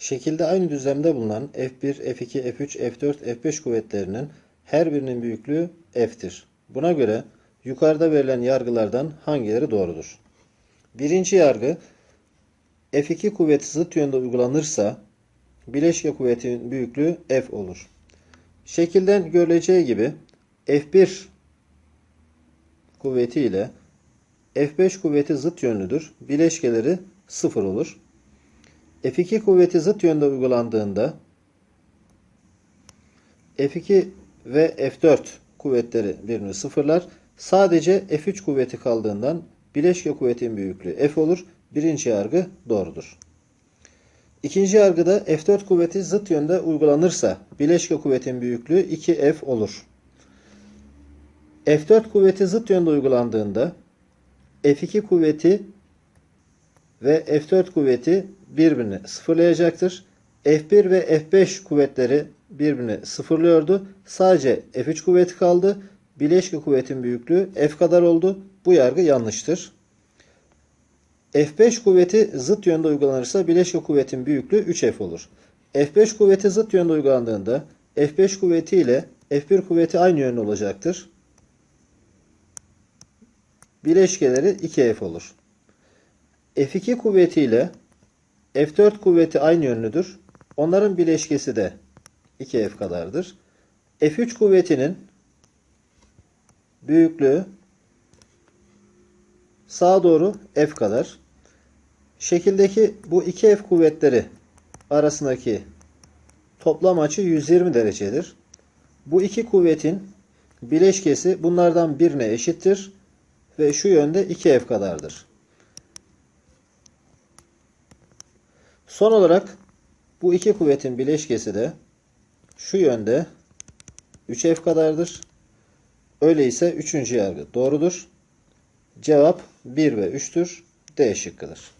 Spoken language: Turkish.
Şekilde aynı düzlemde bulunan F1, F2, F3, F4, F5 kuvvetlerinin her birinin büyüklüğü F'tir. Buna göre yukarıda verilen yargılardan hangileri doğrudur? Birinci yargı F2 kuvveti zıt yönde uygulanırsa bileşke kuvvetinin büyüklüğü F olur. Şekilden görüleceği gibi F1 kuvveti ile F5 kuvveti zıt yönlüdür. Bileşkeleri sıfır olur. F2 kuvveti zıt yönde uygulandığında F2 ve F4 kuvvetleri birbirini sıfırlar. Sadece F3 kuvveti kaldığından bileşke kuvvetin büyüklüğü F olur. Birinci yargı doğrudur. İkinci yargıda F4 kuvveti zıt yönde uygulanırsa bileşke kuvvetin büyüklüğü 2F olur. F4 kuvveti zıt yönde uygulandığında F2 kuvveti ve F4 kuvveti birbirini sıfırlayacaktır. F1 ve F5 kuvvetleri birbirini sıfırlıyordu. Sadece F3 kuvveti kaldı. Bileşke kuvvetin büyüklüğü F kadar oldu. Bu yargı yanlıştır. F5 kuvveti zıt yönde uygulanırsa bileşke kuvvetin büyüklüğü 3F olur. F5 kuvveti zıt yönde uygulandığında F5 kuvveti ile F1 kuvveti aynı yönde olacaktır. Bileşkeleri 2F olur. F2 kuvveti ile F4 kuvveti aynı yönlüdür. Onların bileşkesi de 2F kadardır. F3 kuvvetinin büyüklüğü sağa doğru F kadar. Şekildeki bu 2F kuvvetleri arasındaki toplam açı 120 derecedir. Bu iki kuvvetin bileşkesi bunlardan birine eşittir ve şu yönde 2F kadardır. Son olarak bu iki kuvvetin bileşkesi de şu yönde 3F kadardır. Öyleyse üçüncü yargı doğrudur. Cevap 1 ve 3'tür. D şıkkıdır.